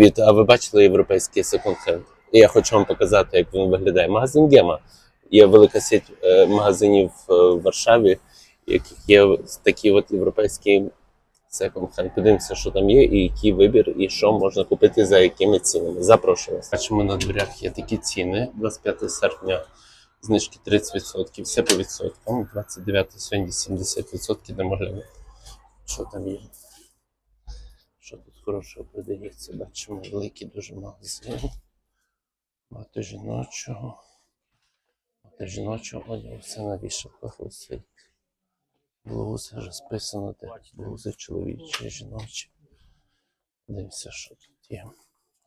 Від, а ви бачили європейський секонд-хенд? Я хочу вам показати, як він виглядає. Магазин Гема. Є велика сеть е, магазинів е, в Варшаві, яких є такі от європейські секонд-хенд. Подивимося, що там є, і який вибір, і що можна купити за якими цінами. Запрошую вас. Бачимо на дверях є такі ціни. 25 серпня знижки 30%, все по відсоткам. 29 сьогодні 70% неможливо. Що там є? Хорошого продається? Бачимо великий дуже магазин. Багато жіночого. Багато жіночого одягу, все на вішалках висить. Блузи розписано, де блузи чоловічі, жіночі. Дивимося, що тут є.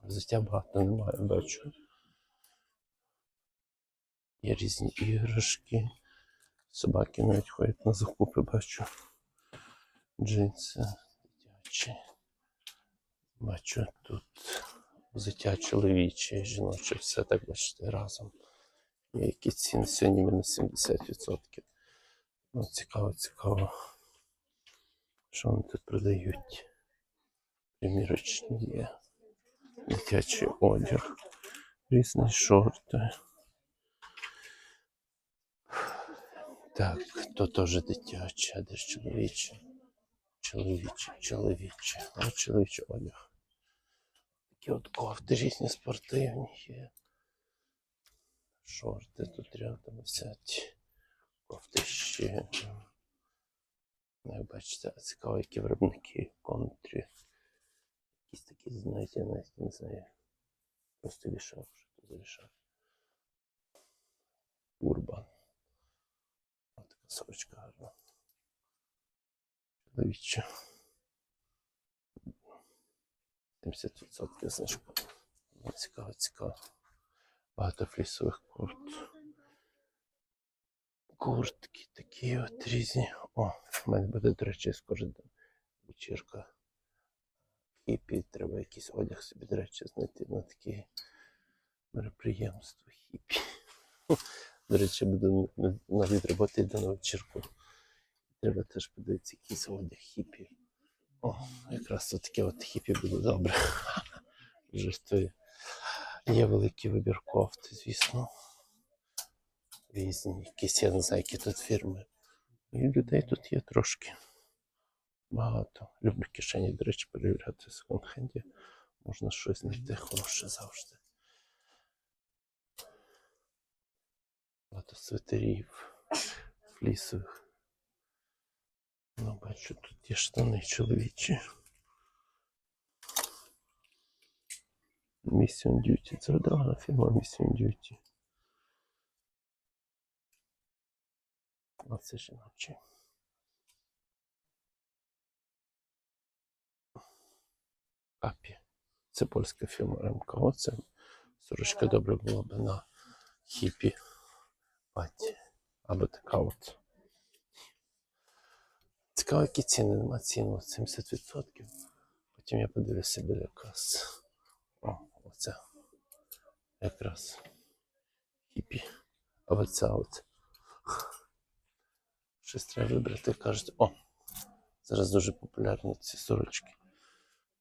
Взуття багато немає, бачу. Є різні іграшки. Собаки навіть ходять на закупи, бачу. Джинси дитячі. Бачу тут взуття чоловіче, жіноче, все так бачите разом. Є які ціни сьогодні мінус 70%. Ну, цікаво, цікаво. Що вони тут продають? Примірочні є. Дитячий одяг, різні шорти. Так, то теж дитяче, де ж чоловіче? Чоловіче, чоловіче. А чоловічий одяг. Такі от кофти різні спортивні є. Шорти тут рядом висять. Кофти ще. Ну, Як бачите, цікаво, які виробники контрі. Якісь такі, знаєте, навіть не знаю. Просто вішав, що тут за вішав. Урбан. Ось така сорочка гарна. Чоловіча. 70% знижка. Ну, Цікаво, цікаво. Багато флісових курт. Куртки такі от різні. О, в мене буде, до речі, скоро вечірка. Хіпі, треба якийсь одяг собі, до речі, знайти на такі мероприємства хіпі. До речі, буду на- на від роботи йду на вечірку. Треба теж подивитися якийсь одяг хіпі. О, якраз таке от хіпі буде добре. Жартую. Є великий вибір кофт, звісно. Різні, якісь, я тут фірми. І людей тут є трошки. Багато. Люблю кишені, до речі, перевіряти в секонд-хенді. Можна щось знайти хороше завжди. Багато свитерів, флісових. Ну, бачу, тут є штани чоловічі. Mission Duty. Це вдавана фірма Mission Duty. А це жіночі. Капі. Це польська фірма МКО. Це сорочка добре була б на хіпі паті. Або така от. Цікаво, які ціни, нема цін, от 70%. Потім я подивлюся біля кас. О, оце. Якраз. Хіпі. А оця от. Щось треба вибрати. Кажуть, о, зараз дуже популярні ці сорочки.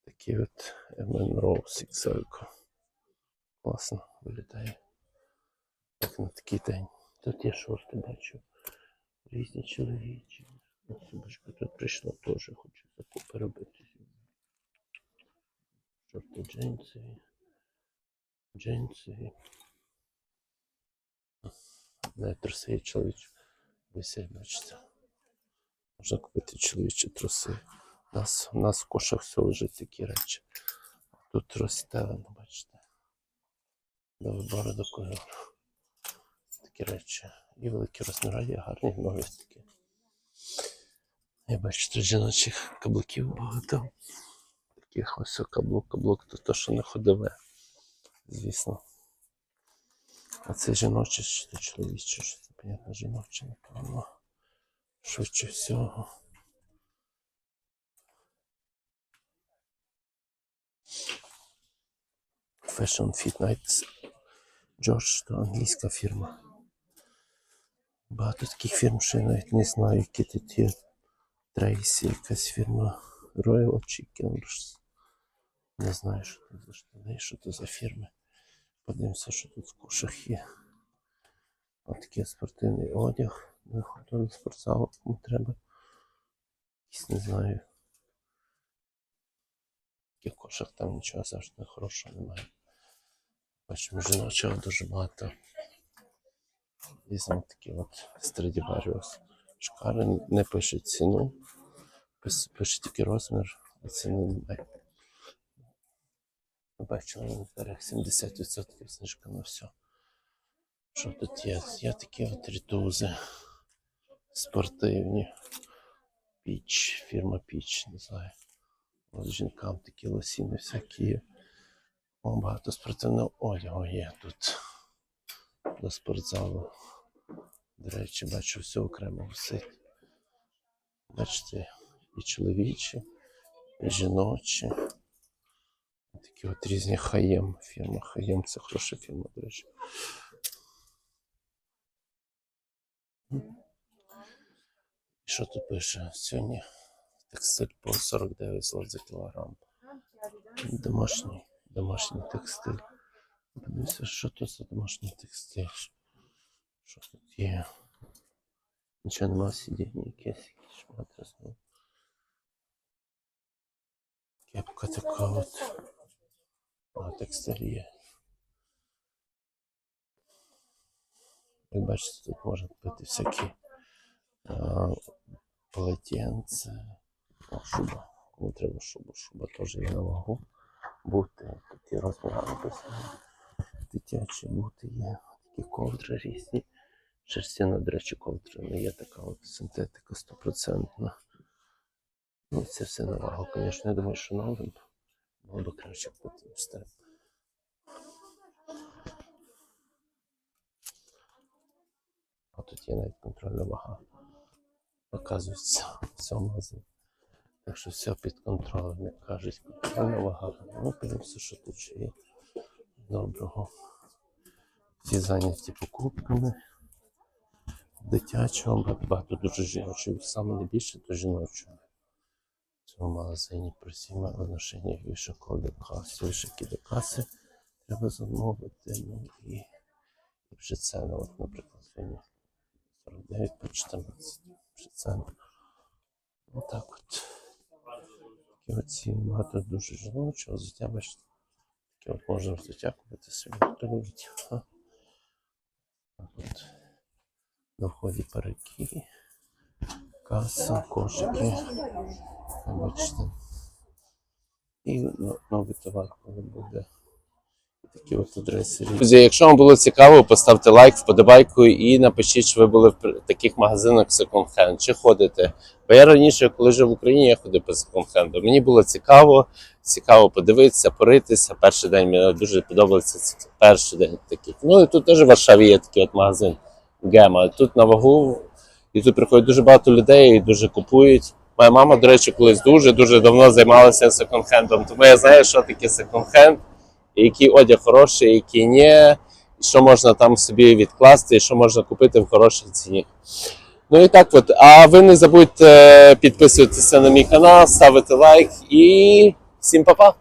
Такі от MN Rose XL. Класно виглядає. Як на такий день. Тут є шорти, бачу. Різні чоловічі. Собачка тут прийшла теж, хочу закупи робити. Шорти джинсові. Джинсові. Не труси чоловічі. Висять, бачите. Можна купити чоловічі труси. У нас, у нас в кошах все лежить такі речі. Тут розстелено, бачите. До вибору до кольору. Такі речі. І великі розміри, є гарні нові такі. Я бачу тут жіночих каблуків багато. Таких ось каблук, каблук, то те, що не ходове. Звісно. А це жіноче чи це чоловіче, що це понятно, жіноче, напевно. Швидше всього. Fashion Fit Nights George, то англійська фірма. Багато таких фірм, що я навіть не знаю, які тут є. Трейсі, якась фірма Royal Chicken. Не знаю, що тут за штани, що тут за фірми. Подивимося, що тут в кушах є. Ось такий спортивний одяг. Виходу до спортзалу, кому треба. Якісь не знаю. В кошах там нічого завжди хорошого немає. Бачимо, жіночого дуже багато. Візьмемо такі от Stradivarius. Шкари не пишуть ціну. Пише тільки розмір, а ціни немає. Ми Бачимо, на дверях 70% знижка на все. Що тут є? Є такі от рітузи спортивні. Піч, фірма Піч, не знаю. От жінкам такі лосіни всякі. О, багато спортивного одягу є тут. До спортзалу. До речі, бачу, все окремо висить. Бачите, і чоловічі, і жіночі. Такі от різні хаєм. Фірма Хаєм це хороша фірма, до речі. Що тут пише? Сьогодні текстиль по 49 злот за кілограм. Домашній, домашній текстиль. Подивіться, що тут за домашній текстиль. Що тут є? Нічого нема сидіння, якесь шматрас. Ну. Кепка така от. А, текстиль є. Як бачите, тут можна купити всякі а, полотенце, О, шуба. Кому треба шуба. Шуба теж є на вагу. Бути, такі розміри написані. Дитячі бути є. Такі ковдри різні. Шерстяна, до речі, ковдра не є така от синтетика стопроцентна. Ну, це все на вагу, звісно. Я думаю, що новим було б краще ніж старим. А тут є навіть контрольна вага. Показується в цьому. Так що все під контролем, як кажуть, контрольна вага. Ну, подивимося, що тут ще є доброго. Всі зайняті покупками. Дитячого, багато дуже жіночого. Саме найбільше то жіночого. В цьому магазині просіма виношення вішаків до каси. Вішаки до каси треба замовити. Ну і, і вже ціна, от, наприклад, сьогодні 49 по 14. Вже ціна. Отак от. Такі оці багато дуже жіночого взуття, бачите. Таке от можна взуття купити собі. хто любить. От. На вході парики, каса, кошики. Бачите. І новий товар, буде. Такі от адреси. Друзі, якщо вам було цікаво, поставте лайк, вподобайку і напишіть, чи ви були в таких магазинах секонд-хенд, чи ходите. Бо я раніше, коли жив в Україні, я ходив по секонд-хенду. Мені було цікаво, цікаво подивитися, поритися. Перший день мені дуже подобався перший день таких. Ну і тут теж в Варшаві є такий от магазин Гема. Тут на вагу, і тут приходить дуже багато людей і дуже купують. Моя мама, до речі, колись дуже дуже давно займалася секонд-хендом, тому я знаю, що таке секонд-хенд, який одяг хороший, який ні, що можна там собі відкласти, що можна купити в хорошій ціні. Ну і так от. А ви не забудьте підписуватися на мій канал, ставити лайк і всім па-па!